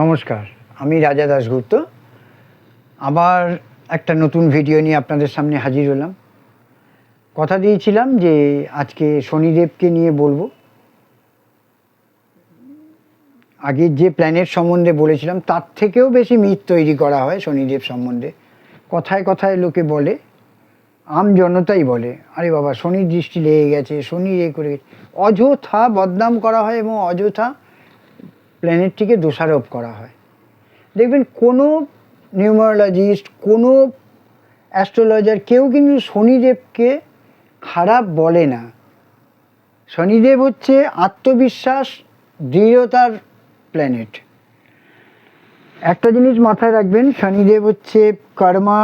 নমস্কার, আমি রাজা দাশগুপ্ত। আবার একটা নতুন ভিডিও নিয়ে আপনাদের সামনে হাজির হলাম। কথা দিয়েছিলাম যে আজকে শনিদেবকে নিয়ে বলব। আগে যে প্ল্যানেট সম্বন্ধে বলেছিলাম, তার থেকেও বেশি মিথ তৈরি করা হয় শনিদেব সম্বন্ধে। কথায় কথায় লোকে বলে, আম জনতাই বলে, আরে বাবা শনির দৃষ্টি লেগে গেছে শনি এ করে অযথা বদনাম করা হয় এবং অযথা প্ল্যানেটটিকে দোষারোপ করা হয়। দেখবেন কোনো নিউমারোলজিস্ট, কোনো অ্যাস্ট্রোলজার কেউ কিন্তু শনিদেবকে খারাপ বলে না। শনিদেব হচ্ছে আত্মবিশ্বাস, দৃঢ়তার প্ল্যানেট। একটা জিনিস মাথায় রাখবেন, শনিদেব হচ্ছে কর্মা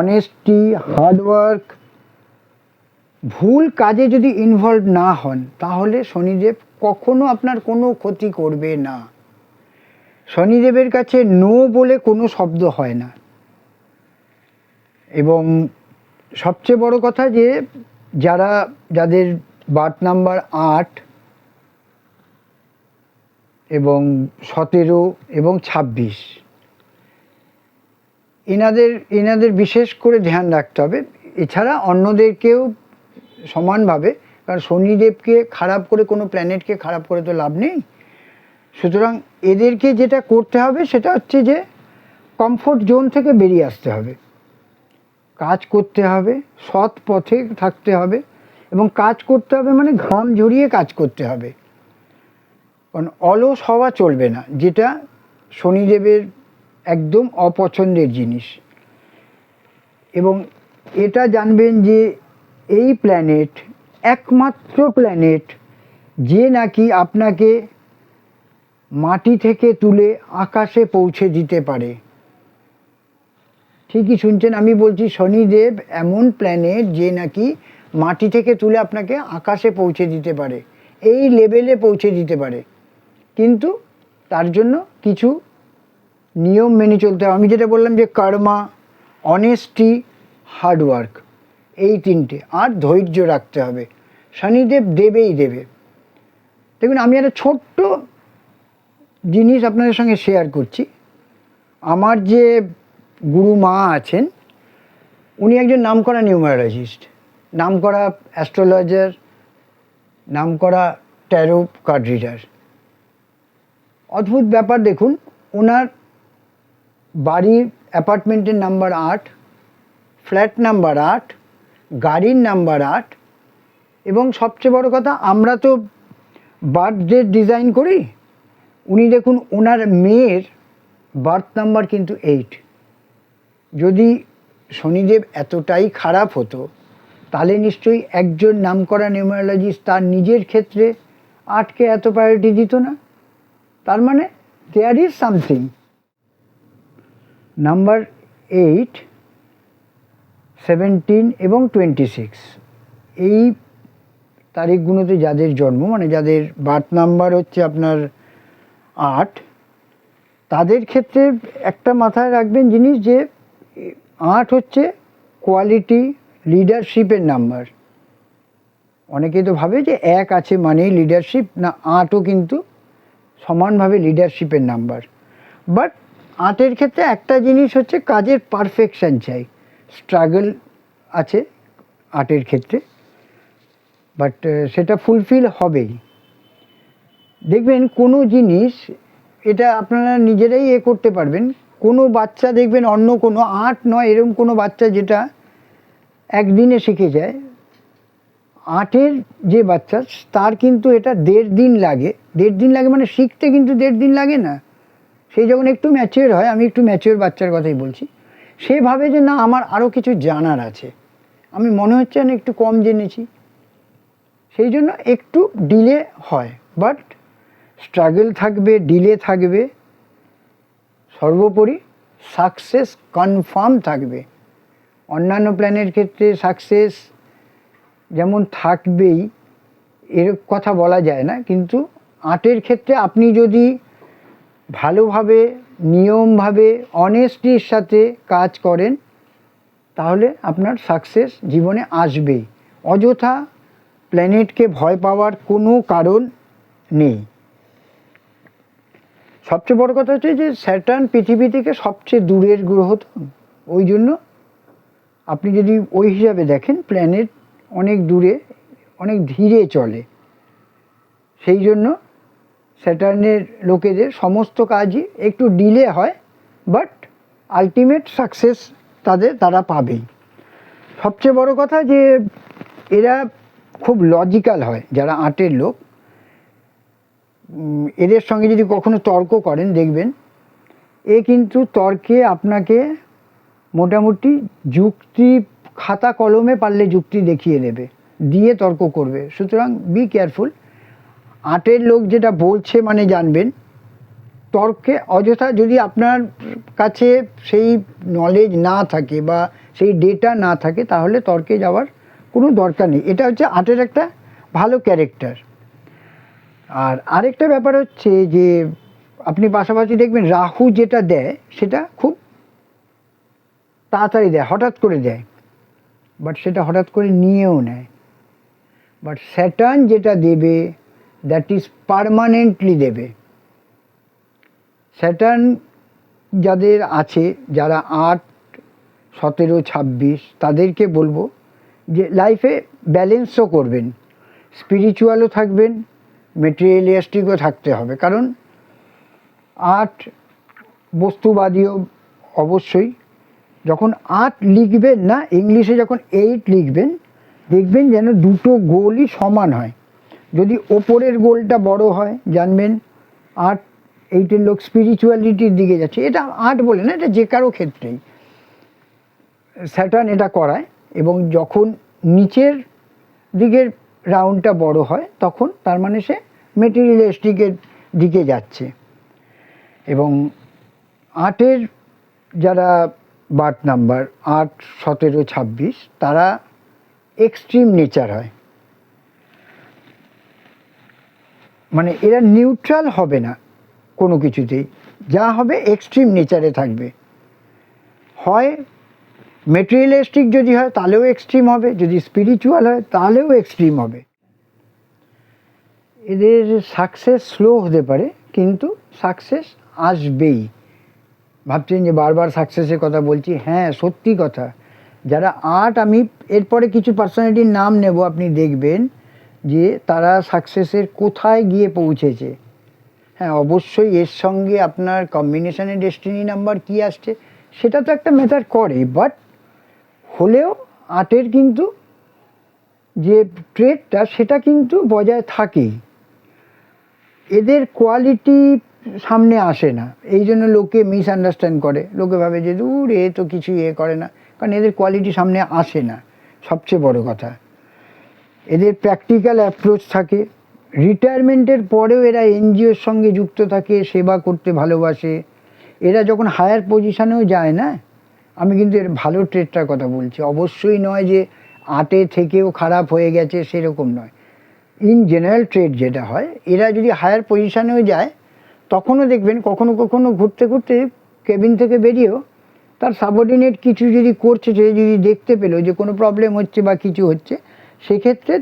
অনেস্টি হার্ডওয়ার্ক ভুল কাজে যদি ইনভলভ না হন, তাহলে শনিদেব কখনো আপনার কোনো ক্ষতি করবে না। শনিদেবের কাছে নো বলে কোনো শব্দ হয় না। এবং সবচেয়ে বড় কথা যে, যারা, যাদের বার্থ নাম্বার আট এবং সতেরো এবং ছাব্বিশ, এনাদের এনাদের বিশেষ করে ধ্যান রাখতে হবে। এছাড়া অন্যদেরকেও সমানভাবে, কারণ শনিদেবকে খারাপ করে কোনো প্ল্যানেটকে খারাপ করে তো লাভ নেই। সুতরাং এদেরকে যেটা করতে হবে সেটা হচ্ছে যে কমফোর্ট জোন থেকে বেরিয়ে আসতে হবে। কাজ করতে হবে, সৎ পথে থাকতে হবে এবং কাজ করতে হবে মানে ঘাম ঝরিয়ে কাজ করতে হবে। কারণ অলস হওয়া চলবে না, যেটা শনিদেবের একদম অপছন্দের জিনিস। এবং এটা জানবেন যে এই প্ল্যানেট একমাত্র প্ল্যানেট যে নাকি আপনাকে মাটি থেকে তুলে আকাশে পৌঁছে দিতে পারে। ঠিকই শুনছেন, আমি বলছি শনিদেব এমন প্ল্যানেট যে নাকি মাটি থেকে তুলে আপনাকে আকাশে পৌঁছে দিতে পারে, এই লেভেলে পৌঁছে দিতে পারে। কিন্তু তার জন্য কিছু নিয়ম মেনে চলতে হবে। আমি যেটা বললাম যে কর্মা অনেস্টি হার্ডওয়ার্ক এই তিনটে আর ধৈর্য রাখতে হবে। শনিদেব দেবেই দেবে। দেখুন, আমি একটা ছোট্ট জিনিস আপনাদের সঙ্গে শেয়ার করছি। আমার যে গুরু মা আছেন, উনি একজন নামকরা নিউমারোলজিস্ট নামকরা অ্যাস্ট্রোলজার নামকরা ট্যারো কার্ড রিডার অদ্ভুত ব্যাপার দেখুন ওনার বাড়ির অ্যাপার্টমেন্টের নাম্বার আট ফ্ল্যাট নাম্বার আট, গাড়ির নাম্বার আট এবং সবচেয়ে বড় কথা, আমরা তো বার্থডে ডিজাইন করি। উনি দেখুন ওনার মেয়ের বার্থ নাম্বার কিন্তু এইট যদি শনিদেব এতটাই খারাপ হতো, তাহলে নিশ্চয়ই একজন নামকরা নিউমারোলজিস্ট তার নিজের ক্ষেত্রে আটকে এত প্রায়োরিটি দিত না। তার মানে there is something number eight seventeen এবং টোয়েন্টি সিক্স এই তারিখগুলোতে যাদের জন্ম মানে যাদের বার্থ নাম্বার হচ্ছে আপনার আট, তাদের ক্ষেত্রে একটা মাথায় রাখবেন জিনিস যে, আট হচ্ছে কোয়ালিটি লিডারশিপের নাম্বার অনেকে তো ভাবে যে এক আছে মানেই লিডারশিপ না আটও কিন্তু সমানভাবে লিডারশিপের নাম্বার বাট আর্টের ক্ষেত্রে একটা জিনিস হচ্ছে কাজের পারফেকশান চাই। স্ট্রাগল আছে আর্টের ক্ষেত্রে বাট সেটা ফুলফিল হবেই। দেখবেন কোনো জিনিস, এটা আপনারা নিজেরাই এ করতে পারবেন। কোনো বাচ্চা দেখবেন অন্য কোনো, আট, নয়, এরকম কোনো বাচ্চা যেটা একদিনে শিখে যায়, আটের যে বাচ্চা, তার কিন্তু এটা দেড় দিন লাগে। দেড় দিন লাগে মানে শিখতে কিন্তু দেড় দিন লাগে না। সেই যখন একটু ম্যাচিওর হয়, আমি একটু ম্যাচিওর বাচ্চার কথাই বলছি, সে ভাবে যে না, আমার আরও কিছু জানার আছে। আমি মনে হচ্ছে আমি একটু কম জেনেছি। সেই জন্য একটু ডিলে হয় বাট স্ট্রাগল থাকবে, ডিলে থাকবে, সর্বোপরি সাকসেস কনফার্ম থাকবে। অন্যান্য প্ল্যানের ক্ষেত্রে সাকসেস যেমন থাকবেই, এর কথা বলা যায় না, কিন্তু আর্টের ক্ষেত্রে আপনি যদি ভালোভাবে, নিয়মভাবে অনেস্টির সাথে কাজ করেন, তাহলে আপনার সাকসেস জীবনে আসবেই। অযথা প্ল্যানেটকে ভয় পাওয়ার কোনো কারণ নেই। সবচেয়ে বড় কথা হচ্ছে যে স্যাটার্ন পৃথিবী থেকে সবচেয়ে দূরের গ্রহ তো ওই জন্য আপনি যদি ওই হিসাবে দেখেন প্ল্যানেট অনেক দূরে, অনেক ধীরে চলে। সেই জন্য স্যাটার্নের লোকেদের সমস্ত কাজই একটু ডিলে হয় বাট আলটিমেট সাকসেস তাদের, তারা পাবেই। সবচেয়ে বড় কথা যে এরা খুব লজিক্যাল হয়, যারা আটের লোক। এদের সঙ্গে যদি কখনো তর্ক করেন, দেখবেন এ কিন্তু তর্কে আপনাকে মোটামুটি যুক্তি খাতা কলমে পারলে যুক্তি দেখিয়ে দেবে, দিয়ে তর্ক করবে। সুতরাং বি কেয়ারফুল আটের লোক যেটা বলছে মানে জানবেন, তর্কে অযথা যদি আপনার কাছে সেই নলেজ না থাকে বা সেই ডেটা না থাকে, তাহলে তর্কে যাওয়ার কোনো দরকার নেই। এটা হচ্ছে আটের একটা ভালো ক্যারেক্টার আর আরেকটা ব্যাপার হচ্ছে যে, আপনি পাশাপাশি দেখবেন রাহু যেটা দেয়, সেটা খুব তাড়াতাড়ি দেয়, হঠাৎ করে দেয়। বাট সেটা হঠাৎ করে নিয়েও নেয়। বাট স্যাটার্ন যেটা দেবে দ্যাট ইজ পারমানেন্টলি দেবে। স্যাটার্ন যাদের আছে, যারা আট, সতেরো, ছাব্বিশ, তাদেরকে বলব যে লাইফে ব্যালেন্সও করবেন। স্পিরিচুয়ালও থাকবেন। মেটেরিয়ালিস্টিকও থাকতে হবে। কারণ আর্ট বস্তুবাদীও অবশ্যই যখন আট লিখবেন না, ইংলিশে যখন এইট লিখবেন, দেখবেন যেন দুটো গোলই সমান হয়। যদি ওপরের গোলটা বড় হয়, জানবেন আট এইটের লোক স্পিরিচুয়ালিটির দিকে যাচ্ছে। এটা আর্ট বলে না, এটা যে কারও ক্ষেত্রেই। স্যাটার্ন এটা করায় এবং যখন নিচের দিকের রাউন্ডটা বড় হয়, তখন তার মানে সে মেটেরিয়ালিস্টিকের দিকে যাচ্ছে। এবং আটের যারা বার্থ নাম্বার আট, সতেরো, ছাব্বিশ, তারা এক্সট্রিম নেচার হয়। মানে এরা নিউট্রাল হবে না কোনো কিছুতেই। যা হবে এক্সট্রিম নেচারে থাকবে। হয় মেটেরিয়ালিস্টিক যদি হয়, তাহলেও এক্সট্রিম হবে। যদি স্পিরিচুয়াল হয়, তাহলেও এক্সট্রিম হবে। এদের সাকসেস স্লো হতে পারে, কিন্তু সাকসেস আসবেই। ভাবছেন যে বারবার সাকসেসের কথা বলছি। হ্যাঁ সত্যি কথা। যারা আর্ট আমি এরপরে কিছু পার্সোনালিটির নাম নেব, আপনি দেখবেন যে তারা সাকসেসের কোথায় গিয়ে পৌঁছেছে। হ্যাঁ অবশ্যই এর সঙ্গে আপনার কম্বিনেশনের ডেস্টিনি নাম্বার কি আসছে, সেটা তো একটা ম্যাটার করে বাট হলেও আর্টের কিন্তু যে ট্রেডটা সেটা কিন্তু বজায় থাকেই। এদের কোয়ালিটি সামনে আসে না। এই জন্য লোকে মিসআন্ডারস্ট্যান্ড করে। লোকে ভাবে যে, দূর, এ তো কিছু এ করে না। কারণ এদের কোয়ালিটি সামনে আসে না। সবচেয়ে বড় কথা। এদের প্র্যাকটিক্যাল অ্যাপ্রোচ থাকে। রিটায়ারমেন্টের পরেও এরা এনজিওর সঙ্গে যুক্ত থাকে, সেবা করতে ভালোবাসে। এরা যখন হায়ার পজিশনেও যায় না আমি কিন্তু এর ভালো ট্রেডটার কথা বলছি। অবশ্যই নয় যে আটে থেকেও খারাপ হয়ে গেছে সেরকম নয়। ইন জেনারেল ট্রেড যেটা হয়, এরা যদি হায়ার পজিশনেও যায়, তখনও দেখবেন কখনো কখনো ঘুরতে ঘুরতে কেবিন থেকে বেরিয়েও তার সাবঅর্ডিনেট কিছু যদি করছে, সে যদি দেখতে পেল যে কোনো প্রবলেম হচ্ছে বা কিছু হচ্ছে, সেক্ষেত্রে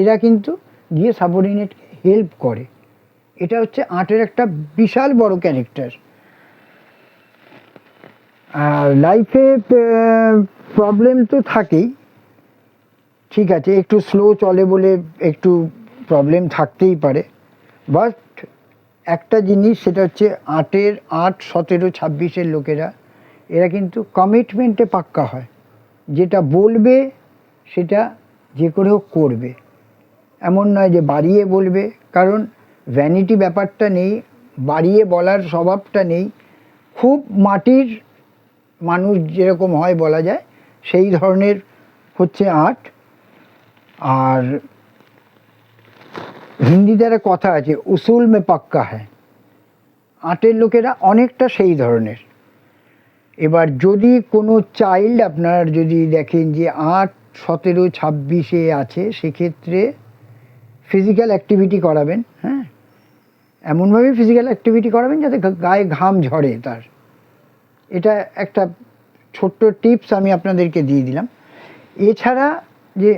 এরা কিন্তু গিয়ে সাবঅর্ডিনেটকে হেল্প করে। এটা হচ্ছে আর্টের একটা বিশাল বড় ক্যারেক্টার আর লাইফে প্রবলেম তো থাকেই। ঠিক আছে, একটু স্লো চলে বলে একটু প্রবলেম থাকতেই পারে। বাট একটা জিনিস, সেটা হচ্ছে আটের আট, সতেরো, ছাব্বিশের লোকেরা, এরা কিন্তু কমিটমেন্টে পাক্কা হয়। যেটা বলবে, সেটা যে করেও করবে। এমন নয় যে বাড়িয়ে বলবে, কারণ ভ্যানিটি ব্যাপারটা নেই, বাড়িয়ে বলার স্বভাবটা নেই। খুব মাটির মানুষ যেরকম হয় বলা যায়, সেই ধরনের হচ্ছে আর্ট। আর হিন্দিতে একটা কথা আছে, উসুল মে পাক্কা হ্যায়। আর্টের লোকেরা অনেকটা সেই ধরনের। এবার যদি কোনো চাইল্ড আপনার যদি দেখেন যে আট, সতেরো, ছাব্বিশে আছে, সেক্ষেত্রে ফিজিক্যাল অ্যাক্টিভিটি করাবেন হ্যাঁ? এমনভাবে ফিজিক্যাল অ্যাক্টিভিটি করাবেন যাতে গায়ে ঘাম ঝরে তার। এটা একটা ছোট্ট টিপস আমি আপনাদেরকে দিয়ে দিলাম। এছাড়া যে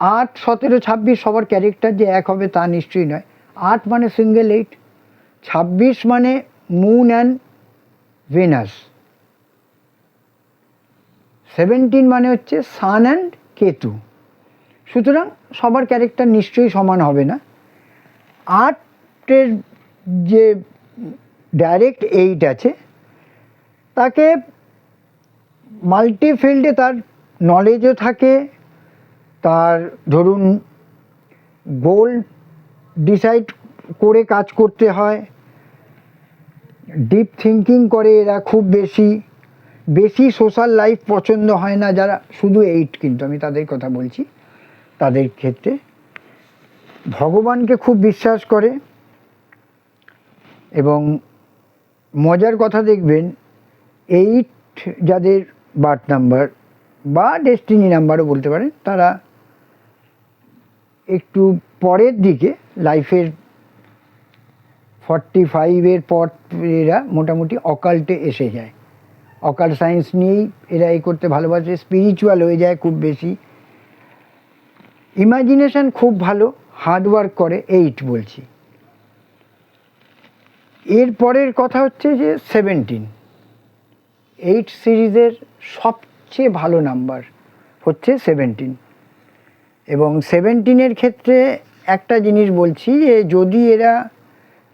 আট, সতেরো, ছাব্বিশ সবার ক্যারেক্টার যে এক হবে তা নিশ্চয়ই নয়। আট মানে সিঙ্গেল এইট ছাব্বিশ মানে মুন অ্যান্ড ভেনাস সেভেন্টিন মানে হচ্ছে সান অ্যান্ড কেতু। সুতরাং সবার ক্যারেক্টার নিশ্চয়ই সমান হবে না। আটের যে ডাইরেক্ট এইট আছে তাকে মাল্টি ফিল্ডে তার নলেজও থাকে। তার ধরুন গোল ডিসাইড করে কাজ করতে হয়। ডিপ থিঙ্কিং করে এরা খুব বেশি। বেশি সোশ্যাল লাইফ পছন্দ হয় না যারা, শুধু এইট কিন্তু আমি তাদের কথা বলছি। তাদের ক্ষেত্রে ভগবানকে খুব বিশ্বাস করে এবং মজার কথা দেখবেন এইট যাদের বার্থ নাম্বার বা ডেস্টিনি নাম্বারও বলতে পারেন, তারা একটু পরের দিকে লাইফের ফর্টি ফাইভের পর এরা মোটামুটি অকাল্টে এসে যায়। অকাল সায়েন্স নিয়েই এরা এই করতে ভালোবাসে স্পিরিচুয়াল হয়ে যায় খুব বেশি। ইমাজিনেশন খুব ভালো হার্ডওয়ার্ক করে এইট বলছি। এর পরের কথা হচ্ছে যে সেভেন্টিন এইট সিরিজের সবচেয়ে ভালো নাম্বার হচ্ছে সেভেন্টিন এবং সেভেন্টিনের ক্ষেত্রে একটা জিনিস বলছি যে, যদি এরা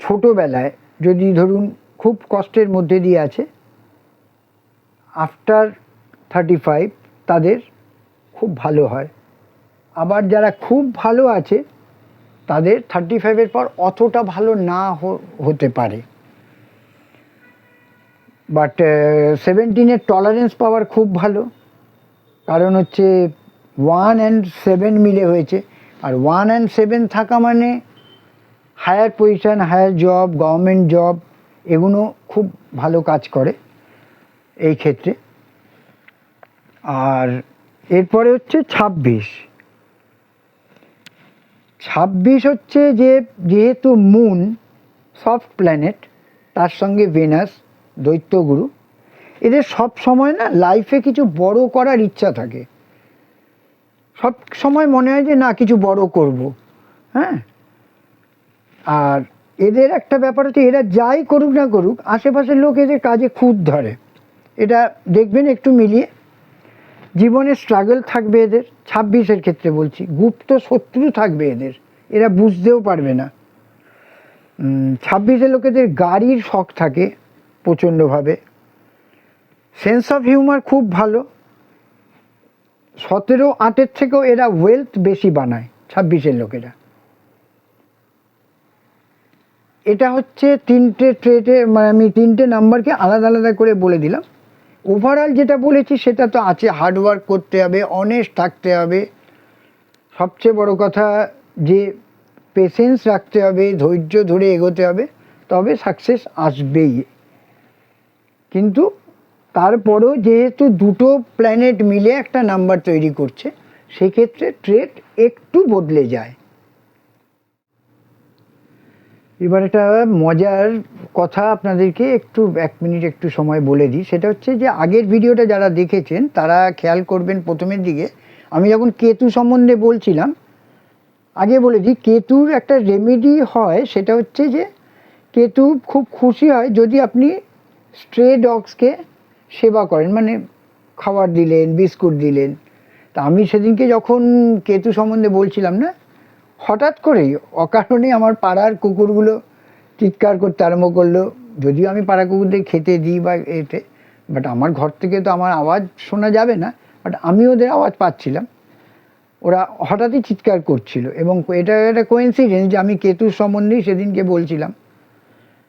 ছোটোবেলায়, যদি ধরুন খুব কষ্টের মধ্যে দিয়ে আছে আফটার থার্টি ফাইভ তাদের খুব ভালো হয়। আবার যারা খুব ভালো আছে, তাদের থার্টি ফাইভের পর অতটা ভালো না হতে পারে। বাট সেভেন্টিনের টলারেন্স পাওয়ার খুব ভালো। কারণ হচ্ছে ওয়ান অ্যান্ড সেভেন মিলে হয়েছে। আর ওয়ান অ্যান্ড সেভেন থাকা মানে higher position higher job government job এগুলো খুব ভালো কাজ করে এই ক্ষেত্রে। আর এরপরে হচ্ছে ছাব্বিশ। ছাব্বিশ হচ্ছে যে, যেহেতু মুন সফট প্ল্যানেট তার সঙ্গে ভেনাস দৈত্যগুরু। এদের সব সময় না লাইফে কিছু বড় করার ইচ্ছা থাকে। সব সময় মনে হয় যে না, কিছু বড় করব। হ্যাঁ? আর এদের একটা ব্যাপার হচ্ছে, এরা যাই করুক না করুক, আশেপাশের লোক এদের কাজে খুদ ধরে। এটা দেখবেন একটু মিলিয়ে। জীবনে স্ট্রাগল থাকবে এদের, ছাব্বিশের ক্ষেত্রে বলছি। গুপ্ত শত্রু থাকবে এদের, এরা বুঝতেও পারবে না। ছাব্বিশের লোকেদের গাড়ির শখ থাকে। প্রচণ্ডভাবে। সেন্স অফ হিউমার খুব ভালো। সতেরো আটের থেকেও এরা ওয়েলথ বেশি বানায়, ছাব্বিশের লোকেরা। এটা হচ্ছে তিনটে ট্রেটে মানে আমি তিনটে নাম্বারকে আলাদা আলাদা করে বলে দিলাম। ওভারঅল যেটা বলেছি সেটা তো আছে হার্ডওয়ার্ক করতে হবে অনেস্ট থাকতে হবে। সবচেয়ে বড় কথা যে পেশেন্স রাখতে হবে, ধৈর্য ধরে এগোতে হবে, তবে সাকসেস আসবেই। কিন্তু তারপরেও যেহেতু দুটো প্ল্যানেট মিলে একটা নাম্বার তৈরি করছে, সেক্ষেত্রে ট্রেড একটু বদলে যায়। এবার একটা মজার কথা আপনাদেরকে একটু, এক মিনিট একটু সময় বলে দিই। সেটা হচ্ছে যে, আগের ভিডিওটা যারা দেখেছেন, তারা খেয়াল করবেন প্রথমের দিকে, আমি যখন কেতু সম্বন্ধে বলছিলাম, আগে বলে দিই, কেতুর একটা রেমেডি হয়, সেটা হচ্ছে যে, কেতু খুব খুশি হয় যদি আপনি স্ট্রে ডগসকে সেবা করেন মানে খাবার দিলেন, বিস্কুট দিলেন। তা আমি সেদিনকে যখন কেতু সম্বন্ধে বলছিলাম না, হঠাৎ করেই অকারণে আমার পাড়ার কুকুরগুলো চিৎকার করতে আরম্ভ করল। যদিও আমি পাড়া কুকুরদের খেতে দিই বা এতে বাট আমার ঘর থেকে তো আমার আওয়াজ শোনা যাবে না বাট আমি ওদের আওয়াজ পাচ্ছিলাম। ওরা হঠাৎই চিৎকার করছিল এবং এটা একটা কোয়েন্সিডেন্স যে আমি কেতুর সম্বন্ধেই সেদিনকে বলছিলাম।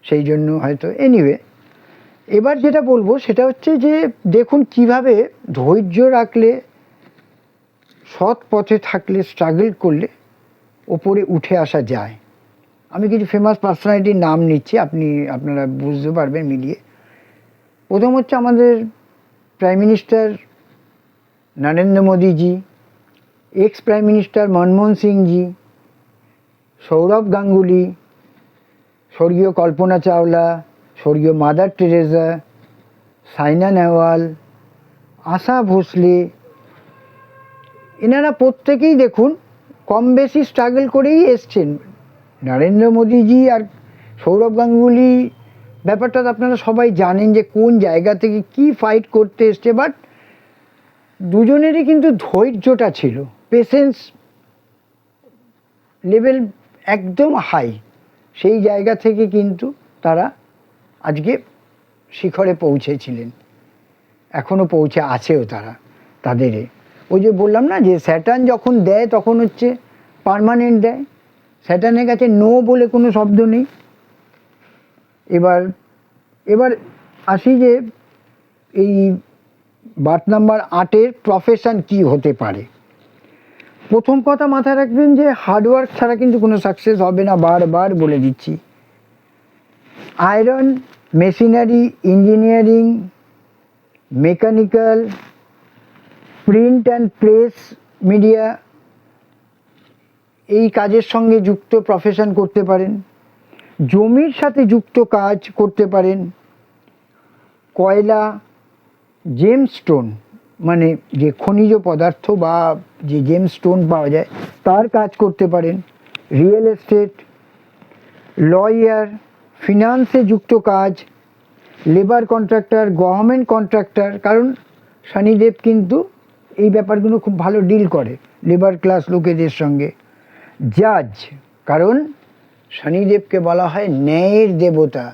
সেই জন্য হয়তো এনিওয়ে এবার যেটা বলব, সেটা হচ্ছে যে দেখুন কীভাবে ধৈর্য রাখলে, সৎ পথে থাকলে স্ট্রাগল করলে ওপরে উঠে আসা যায়। আমি কিছু ফেমাস পার্সোনালিটির নাম নিচ্ছি, আপনি, আপনারা বুঝতে পারবেন মিলিয়ে। প্রথম হচ্ছে আমাদের prime minister Narendra Modiji ex prime minister Manmohan Singhji, Sourav Ganguly, স্বর্গীয় কল্পনা চাওলা স্বর্গীয় মাদার টেরেজা সাইনা নেওয়াল আশা ভোসলে। এনারা প্রত্যেকেই দেখুন কম বেশি স্ট্রাগল করেই এসছেন। নরেন্দ্র মোদীজি আর সৌরভ গাঙ্গুলি, ব্যাপারটা আপনারা সবাই জানেন যে কোন জায়গা থেকে কি ফাইট করতে এসছে বাট দুজনেরই কিন্তু ধৈর্যটা ছিল। পেশেন্স লেভেল একদম হাই সেই জায়গা থেকে কিন্তু তারা আজকে শিখরে পৌঁছেছিলেন। এখনও পৌঁছে আছেও তারা, তাদের ওই যে বললাম না যে স্যাটার্ন যখন দেয় তখন হচ্ছে পার্মানেন্ট দেয়। স্যাটার্নের কাছে নো বলে কোনো শব্দ নেই। এবার এবার আসি যে এই বার্থ নাম্বার আটের প্রফেশন কি হতে পারে। প্রথম কথা মাথায় রাখবেন যে হার্ডওয়ার্ক ছাড়া কিন্তু কোনো সাকসেস হবে না, বারবার বলে দিচ্ছি। Iron machinery, engineering, mechanical, print and press media এই কাজের সঙ্গে যুক্ত প্রফেশন করতে পারেন। জমির সাথে যুক্ত কাজ করতে পারেন। কয়লা জেমস্টোন মানে যে খনিজ পদার্থ বা যে জেমস্টোন পাওয়া যায়, তার কাজ করতে পারেন। রিয়েল এস্টেট লয়ার ফিনান্সে যুক্ত কাজ লেবার কন্ট্রাক্টর গভর্নমেন্ট কন্ট্রাক্টর কারণ শনিদেব কিন্তু এই ব্যাপারগুলো খুব ভালো ডিল করে লেবার ক্লাস লোকেদের সঙ্গে। জাজ কারণ শনিদেবকে বলা হয় ন্যায়ের দেবতা।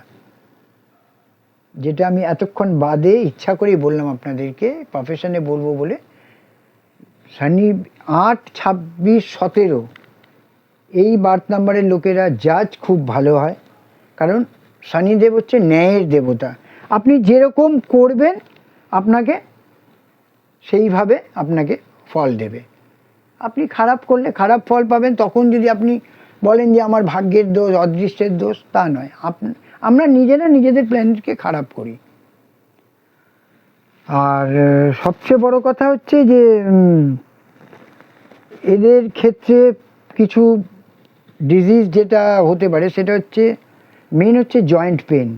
যেটা আমি এতক্ষণ বাদে ইচ্ছা করেই বললাম আপনাদেরকে প্রফেশনে বলব বলে। শনি আট, ছাব্বিশ, সতেরো, এই বার্থ নাম্বারের লোকেরা জাজ খুব ভালো হয়। কারণ শনিদেব হচ্ছে ন্যায়ের দেবতা। আপনি যেরকম করবেন, আপনাকে সেইভাবে আপনাকে ফল দেবে। আপনি খারাপ করলে খারাপ ফল পাবেন, তখন যদি আপনি বলেন যে আমার ভাগ্যের দোষ, অদৃষ্টের দোষ, তা নয়। আপ- আমরা নিজেরা নিজেদের প্ল্যানেটকে খারাপ করি। আর সবচেয়ে বড় কথা হচ্ছে যে এদের ক্ষেত্রে কিছু ডিজিজ যেটা হতে পারে, সেটা হচ্ছে মেন হচ্ছে জয়েন্ট পেন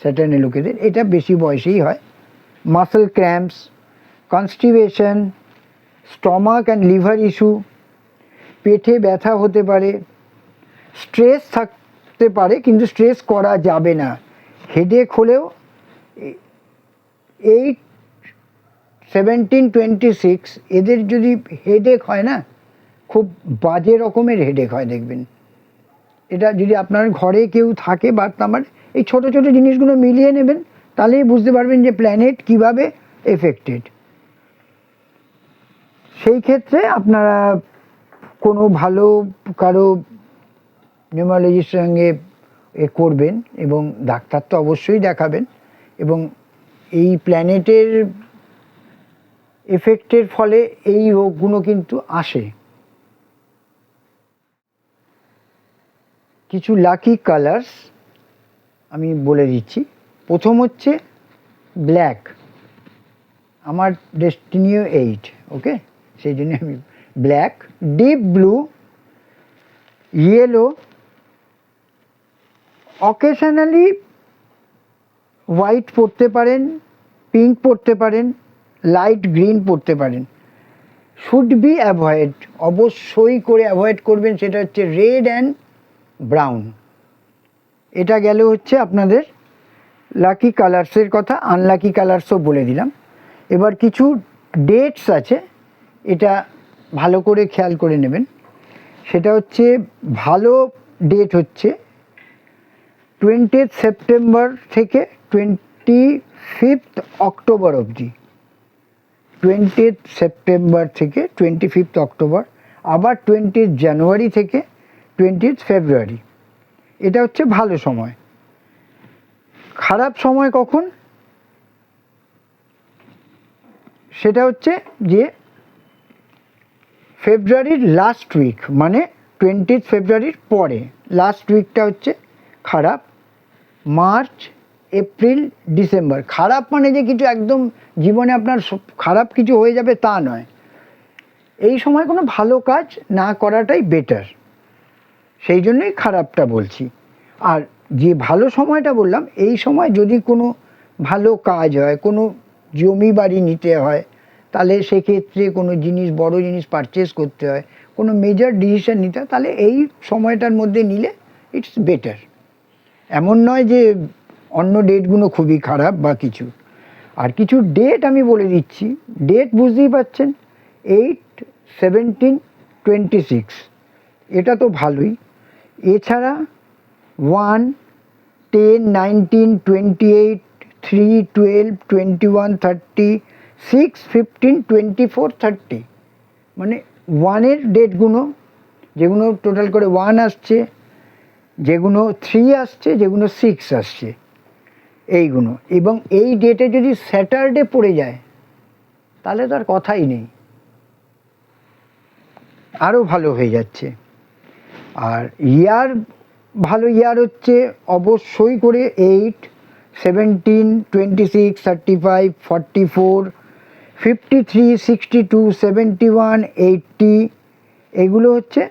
স্যাটার্নের লোকেদের। এটা বেশি বয়সেই হয়। Muscle cramps constipation stomach and liver issue পেটে ব্যথা হতে পারে স্ট্রেস থাকতে পারে, কিন্তু স্ট্রেস করা যাবে না। হেডেক হলেও এইট সেভেন্টিন টোয়েন্টি সিক্স এদের যদি হেডেক হয় না, খুব বাজে রকমের হেডেক হয়, দেখবেন। এটা যদি আপনার ঘরে কেউ থাকে বা আমার এই ছোট ছোট জিনিসগুলো মিলিয়ে নেবেন, তাহলেই বুঝতে পারবেন যে প্ল্যানেট কীভাবে এফেক্টেড সেই ক্ষেত্রে আপনারা কোনো ভালো কারও নিউমারোলজির সঙ্গে এ করবেন এবং ডাক্তার তো অবশ্যই দেখাবেন এবং এই প্ল্যানেটের এফেক্টের ফলে এই রোগগুলো কিন্তু আসে। কিছু লাকি কালার্স আমি বলে দিচ্ছি। প্রথম হচ্ছে ব্ল্যাক আমার ডেস্টিনিও এইট ওকে সেই জন্য আমি black deep blue yellow occasionally white পরতে পারেন পিঙ্ক পরতে পারেন লাইট গ্রিন পরতে পারেন। শুড বি অ্যাভয়েড অবশ্যই করে অ্যাভয়েড করবেন, সেটা হচ্ছে রেড অ্যান্ড ব্রাউন। এটা গেল হচ্ছে আপনাদের লাকি কালার্সের কথা, আনলাকি কালার্সও বলে দিলাম। এবার কিছু ডেটস আছে, এটা ভালো করে খেয়াল করে নেবেন। সেটা হচ্ছে, ভালো ডেট হচ্ছে টোয়েন্টি সেপ্টেম্বর থেকে টোয়েন্টি ফিফথ অক্টোবর অবধি। টোয়েন্টি সেপ্টেম্বর থেকে টোয়েন্টি ফিফথ অক্টোবর আবার টোয়েন্টি জানুয়ারি থেকে টোয়েন্টি ফেব্রুয়ারি এটা হচ্ছে ভালো সময়। খারাপ সময় কখন? সেটা হচ্ছে যে ফেব্রুয়ারির লাস্ট উইক মানে টোয়েন্টি ফেব্রুয়ারির পরে। লাস্ট উইকটা হচ্ছে খারাপ। মার্চ এপ্রিল ডিসেম্বর খারাপ মানে যে কিছু একদম জীবনে আপনার খারাপ কিছু হয়ে যাবে তা নয়। এই সময় কোনো ভালো কাজ না করাটাই বেটার সেই জন্যই খারাপটা বলছি। আর যে ভালো সময়টা বললাম, এই সময় যদি কোনো ভালো কাজ হয়, কোনো জমি বাড়ি নিতে হয়, তাহলে সেক্ষেত্রে কোনো জিনিস, বড় জিনিস পারচেস করতে হয়, কোনো মেজর ডিসিশন নিতে হয়, তাহলে এই সময়টার মধ্যে নিলে ইটস বেটার এমন নয় যে অন্য ডেটগুলো খুবই খারাপ বা কিছু। আর কিছু ডেট আমি বলে দিচ্ছি। ডেট বুঝতেই পাচ্ছেন এইট সেভেন্টিন টোয়েন্টি সিক্স এটা তো ভালোই। এছাড়া one ten nineteen twenty eight three twelve twenty one thirty six fifteen twenty four thirty মানে ওয়ানের ডেটগুলো যেগুলো টোটাল করে ওয়ান আসছে, যেগুলো থ্রি আসছে, যেগুলো সিক্স আসছে, এইগুলো। এবং এই ডেটে যদি স্যাটারডে পড়ে যায়, তাহলে তো আর কথাই নেই। আরও ভালো হয়ে যাচ্ছে। আর ইয়ার, ভালো ইয়ার হচ্ছে অবশ্যই করে eight, seventeen twenty six thirty five forty four fifty three sixty two seventy one eighty, এগুলো হচ্ছে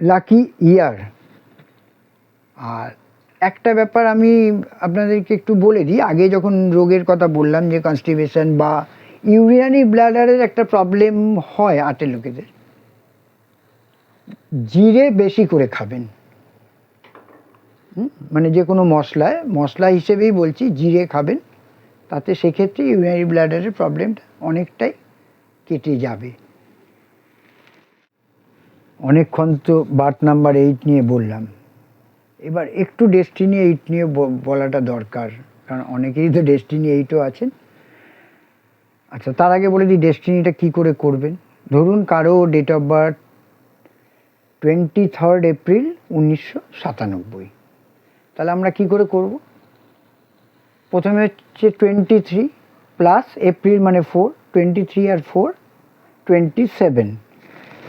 লাকি ইয়ার। আর একটা ব্যাপার আমি আপনাদেরকে একটু বলে দিই, আগে যখন রোগের কথা বললাম যে কনস্টিপেশন বা ইউরিয়ানি ব্লাডারের একটা প্রবলেম হয় আটের লোকেদের জিরে বেশি করে খাবেন। মানে যে কোনো মশলায়, মশলা হিসেবেই বলছি, জিরে খাবেন। তাতে সেক্ষেত্রে ইউরিনারি ব্লাডারের প্রবলেমটা অনেকটাই কেটে যাবে। অনেকক্ষণ তো বার্থ নাম্বার এইট নিয়ে বললাম। এবার একটু ডেস্টিনি এইট নিয়ে বলাটা দরকার, কারণ অনেকেই তো ডেস্টিনি এইটও আছেন। আচ্ছা তার আগে বলে দিই ডেস্টিনিটা কী করে করবেন? ধরুন কারও date of birth twenty third April উনিশশো সাতানব্বই। তাহলে আমরা কি করে করব? প্রথমে হচ্ছে টোয়েন্টি থ্রি প্লাস এপ্রিল মানে ফোর টোয়েন্টি থ্রি আর ফোর টোয়েন্টি সেভেন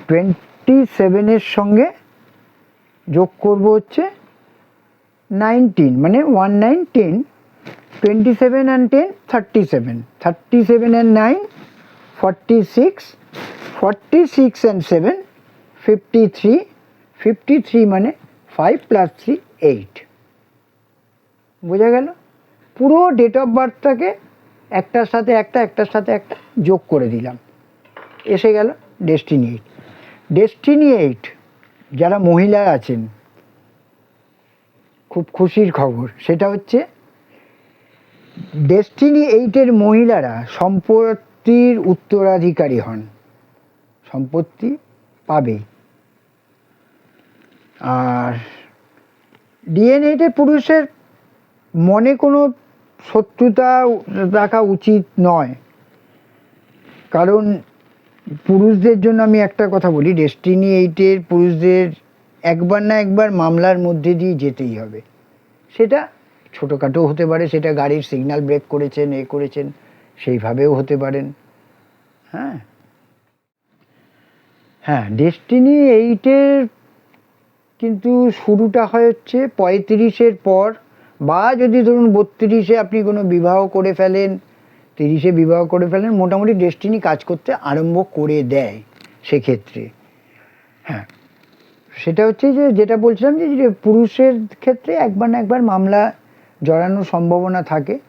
টোয়েন্টি সেভেনের সঙ্গে যোগ করব হচ্ছে নাইনটিন মানে one nine ten twenty seven and ten thirty seven thirty seven and nine forty six forty six and seven fifty three fifty three মানে five plus three eight বোঝা গেল? পুরো ডেট অফ বার্থটাকে একটার সাথে একটা, একটার সাথে একটা যোগ করে দিলাম। এসে গেল ডেস্টিনি এইট ডেস্টিনি এইট যারা মহিলা আছেন, খুব খুশির খবর, সেটা হচ্ছে ডেস্টিনি এইটের মহিলারা সম্পত্তির উত্তরাধিকারী হন। সম্পত্তি পাবেই আর ডিএনএতে পুরুষের মনে কোনো শত্রুতা রাখা উচিত নয়। কারণ পুরুষদের জন্য আমি একটা কথা বলি ডেস্টিনি এইটের পুরুষদের একবার না একবার মামলার মধ্যে দিয়ে যেতেই হবে। সেটা ছোটোখাটো হতে পারে, সেটা গাড়ির সিগন্যাল ব্রেক করেছেন, এ করেছেন, সেইভাবেও হতে পারেন। হ্যাঁ। হ্যাঁ ডেস্টিনি এইটের কিন্তু শুরুটা হয় হচ্ছে পঁয়ত্রিশের পর বা যদি ধরুন বত্রিশে আপনি কোনো বিবাহ করে ফেলেন, তিরিশে বিবাহ করে ফেলেন, মোটামুটি ডেস্টিনি কাজ করতে আরম্ভ করে দেয় সেক্ষেত্রে। হ্যাঁ সেটা হচ্ছে যে যেটা বলছিলাম যে পুরুষের ক্ষেত্রে একবার না একবার মামলা জড়ানোর সম্ভাবনা থাকে,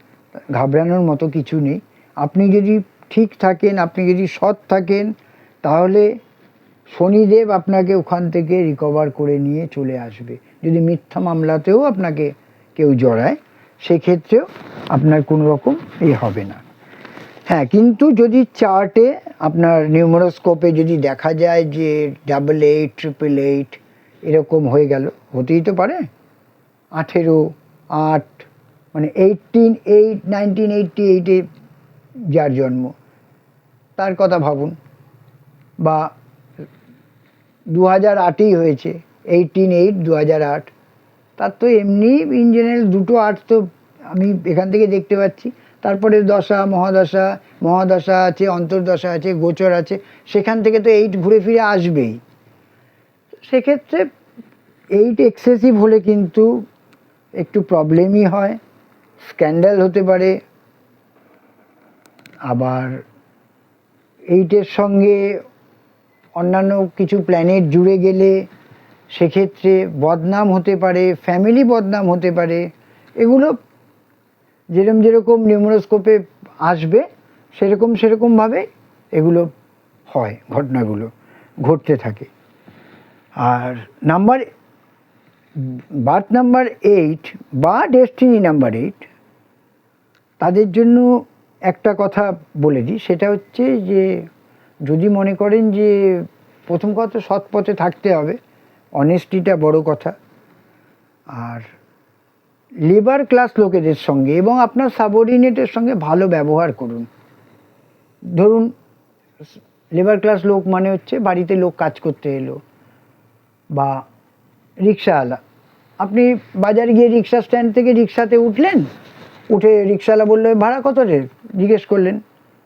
ঘাবড়ানোর মতো কিছু নেই। আপনি যদি ঠিক থাকেন, আপনি যদি সৎ থাকেন, তাহলে শনিদেব আপনাকে ওখান থেকে রিকভার করে নিয়ে চলে আসবে। যদি মিথ্যা মামলাতেও আপনাকে কেউ জড়ায়, সেক্ষেত্রেও আপনার কোনো রকম এ হবে না। হ্যাঁ কিন্তু যদি চার্টে আপনার নিউমোরোস্কোপে যদি দেখা যায় যে ডাবল এইট ট্রিপল এইট এরকম হয়ে গেল, হতেই তো পারে। আঠেরো, আট মানে এইটিন এইট নাইনটিন এইটটি এইটে যার জন্ম, তার কথা ভাবুন। বা দু হাজার আটেই হয়েছে এইটিন এইট দু হাজার আট। তার তো এমনি ইন জেনারেল দুটো আট তো আমি এখান থেকে দেখতে পাচ্ছি। তারপরে দশা, মহাদশা মহাদশা আছে, অন্তর্দশা আছে, গোচর আছে, সেখান থেকে তো এইট ঘুরে ফিরে আসবেই। সেক্ষেত্রে এইট এক্সেসিভ হলে কিন্তু একটু প্রবলেমই হয় স্ক্যান্ডাল হতে পারে। আবার এইটের সঙ্গে অন্যান্য কিছু প্ল্যানেট জুড়ে গেলে সেক্ষেত্রে বদনাম হতে পারে ফ্যামিলি বদনাম হতে পারে, এগুলো যেরকম যেরকম নিউমোরোস্কোপে আসবে, সেরকম সেরকমভাবে এগুলো হয়, ঘটনাগুলো ঘটতে থাকে। আর নাম্বার বার্থ নাম্বার এইট বা ডেস্টিনি নাম্বার এইট তাদের জন্য একটা কথা বলে দিই, সেটা হচ্ছে যে যদি মনে করেন যে প্রথম কথা সৎ পথে থাকতে হবে অনেস্টিটা বড় কথা। আর লেবার ক্লাস লোকেদের সঙ্গে এবং আপনার সাবঅর্ডিনেটের সঙ্গে ভালো ব্যবহার করুন। ধরুন লেবার ক্লাস লোক মানে হচ্ছে বাড়িতে লোক কাজ করতে এলো বা রিক্সাওয়ালা। আপনি বাজারে গিয়ে রিক্সা স্ট্যান্ড থেকে রিক্সাতে উঠলেন, উঠে রিক্সাওয়ালা বলল, ভাড়া কত রে? জিজ্ঞেস করলেন।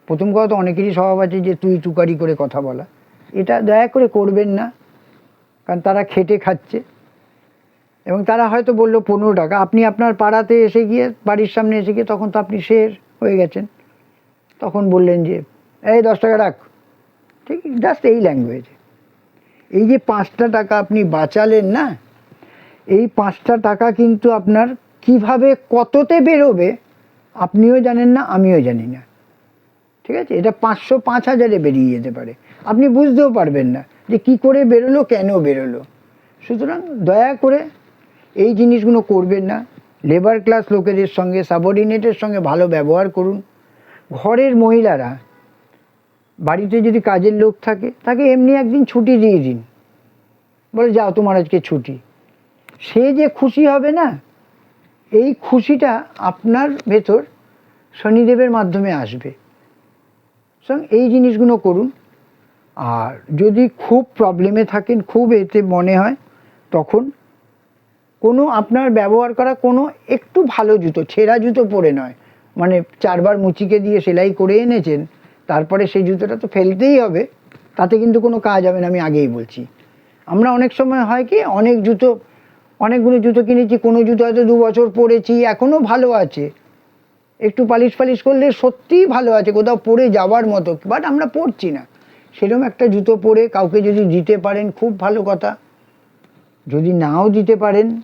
প্রথম কথা তো অনেকেরই স্বভাব আছে যে তুই তুকারি করে কথা বলা। এটা দয়া করে করবেন না, কারণ তারা খেটে খাচ্ছে। এবং তারা হয়তো বলল, পনেরো টাকা। আপনি আপনার পাড়াতে এসে গিয়ে, বাড়ির সামনে এসে গিয়ে তখন তো আপনি শের হয়ে গেছেন। তখন বললেন যে, এই দশ টাকা রাখ। ঠিক জাস্ট এই ল্যাঙ্গুয়েজে এই যে পাঁচটা টাকা আপনি বাঁচালেন না, এই পাঁচটা টাকা কিন্তু আপনার কীভাবে, কততে বেরোবে, আপনিও জানেন না, আমিও জানি না। ঠিক আছে? এটা পাঁচশো পাঁচ হাজারে বেরিয়ে যেতে পারে। আপনি বুঝতেও পারবেন না যে কি করে বেরোলো, কেন বেরোলো। সুতরাং দয়া করে এই জিনিসগুলো করবেন না। লেবার ক্লাস লোকেদের সঙ্গে সাবঅর্ডিনেটের সঙ্গে ভালো ব্যবহার করুন। ঘরের মহিলারা, বাড়িতে যদি কাজের লোক থাকে, তাকে এমনি একদিন ছুটি দিয়ে দিন। বলে, যাও, তোমার আজকে ছুটি। সে যে খুশি হবে না, এই খুশিটা আপনার ভেতর শনিদেবের মাধ্যমে আসবে। সুতরাং এই জিনিসগুলো করুন। আর যদি খুব প্রবলেমে থাকেন, খুব এতে মনে হয়, তখন কোনো আপনার ব্যবহার করা কোনো একটু ভালো জুতো, ছেঁড়া জুতো পরে নয়। মানে চারবার মুচিকে দিয়ে সেলাই করে এনেছেন, তারপরে সেই জুতোটা তো ফেলতেই হবে, তাতে কিন্তু কোনো কাজ হবে না, আমি আগেই বলছি। আমরা অনেক সময় হয় কি, অনেক জুতো, অনেকগুলো জুতো কিনেছি, কোনো জুতো হয়তো দু বছর পরেছি এখনও ভালো আছে। একটু পালিশ পালিশ করলে সত্যিই ভালো আছে, কোথাও পরে যাওয়ার মতো বাট আমরা পরছি না। সেরকম একটা জুতো পরে কাউকে যদি দিতে পারেন, খুব ভালো কথা। যদি নাও দিতে পারেন,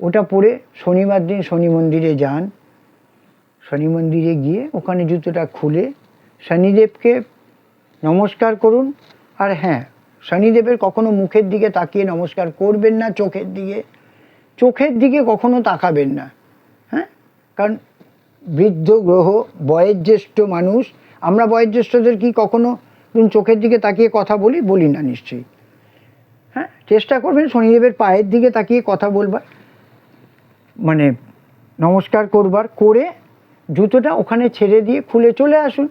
ওটা পরে শনিবার দিন শনি মন্দিরে যান। শনি মন্দিরে গিয়ে ওখানে জুতোটা খুলে শনিদেবকে নমস্কার করুন। আর হ্যাঁ শনিদেবের কখনো মুখের দিকে তাকিয়ে নমস্কার করবেন না, চোখের দিকে। চোখের দিকে কখনো তাকাবেন না হ্যাঁ? কারণ বৃদ্ধ, গ্রহ, বয়োজ্যেষ্ঠ মানুষ, আমরা বয়োজ্যেষ্ঠদের কি কখনো চোখের দিকে তাকিয়ে কথা বলি? বলি না নিশ্চয়ই। হ্যাঁ চেষ্টা করবেন শনিদেবের পায়ের দিকে তাকিয়ে কথা বলবার মানে নমস্কার করবার, করে জুতোটা ওখানে ছেড়ে দিয়ে খুলে চলে আসুন।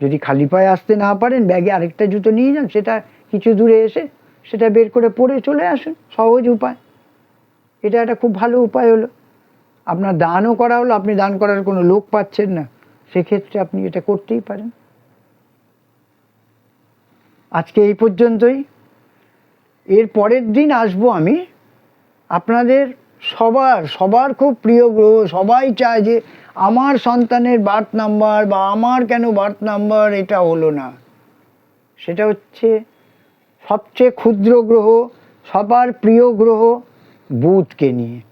যদি খালি পায়ে আসতে না পারেন, ব্যাগে আরেকটা জুতো নিয়ে যান, সেটা কিছু দূরে এসে সেটা বের করে পরে চলে আসুন। সহজ উপায়। এটা একটা খুব ভালো উপায় হলো। আপনার দানও করা হলো, আপনি দান করার কোনো লোক পাচ্ছেন না, সেক্ষেত্রে আপনি এটা করতেই পারেন। আজকে এই পর্যন্তই। এর পরের দিন আসব আমি। আপনাদের সবার সবার খুব প্রিয় গ্রহ, সবাই চায় যে আমার সন্তানের বার্থ নাম্বার বা আমার কেন বার্থ নাম্বার এটা হলো না। সেটা হচ্ছে সবচেয়ে ক্ষুদ্র গ্রহ, সবার প্রিয় গ্রহ বুধকে নিয়ে।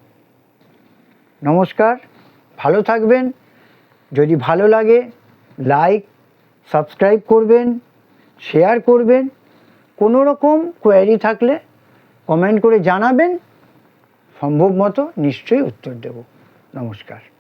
নমস্কার, ভালো থাকবেন। যদি ভালো লাগে লাইক সাবস্ক্রাইব করবেন শেয়ার করবেন। কোনো রকম কোয়ারি থাকলে কমেন্ট করে জানাবেন। সম্ভব মতো নিশ্চয়ই উত্তর দেব। নমস্কার।